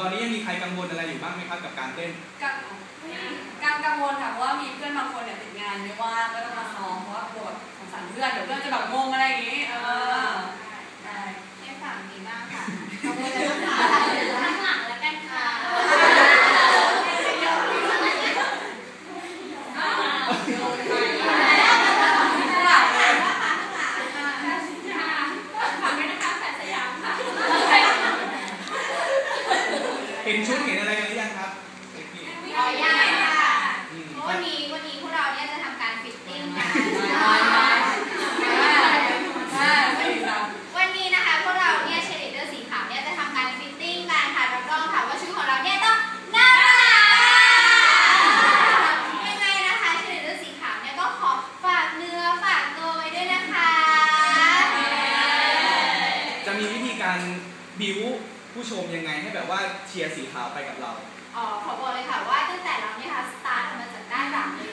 ตอนนี้ยังมีใครกังวลอะไรอยู่บ้างไหมครับกับการเต้นกังการกังวลค่ะเพราะว่ามีเพื่อนบางคนเนี่ยติดงานไม่ว่าก็ต้องมาซ้อมเพราะว่ากลัวสงสารเพื่อนเดี๋ยวเพื่อนจะแบบงงอะไรอย่างงี้เออใช่ ให้ฝั่งนี้บ้างค่ะขโมยเลยค่ะข้างหลังแล้วกันค่ะ ข้างหลังเลย ฝากด้วยนะคะแฟนสยามค่ะ เห็นชุดเห็นอะไรกันหรือยังครับเมื่อกี้ ขออนุญาตค่ะ อืม วันนี้วันนี้พวกเราเนี่ยจะทำการฟิตติ้งกัน ใช่ไม่ดีจัง วันนี้นะคะพวกเราเนี่ยเชลิเดอร์สีขาวเนี่ยจะทำการฟิตติ้งกันค่ะรับรองค่ะว่าชุดของเราเนี่ยต้องน่ารักยังไงนะคะเชลิเดอร์สีขาวเนี่ยก็ขอฝากเนื้อฝากตัวไว้ด้วยนะคะ จะมีวิธี การบิวผู้ชมยังไงให้แบบว่าเชียร์สีขาวไปกับเรา อ๋อขอบอกเลยค่ะว่าตั้งแต่เราเนี่ยค่ะสตาร์ทมาจากด้านหลังเลย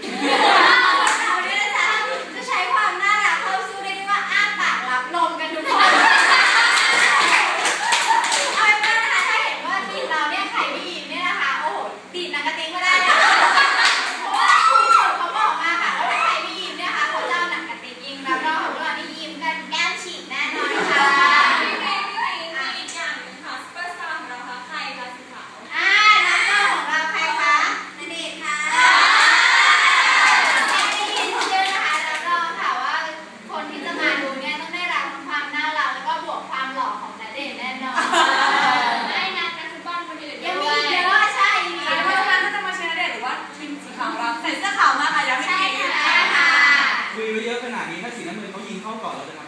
ขนาดนี้ถ้าสีน้ำเงินเขายิงเข้าก่อนเราจะ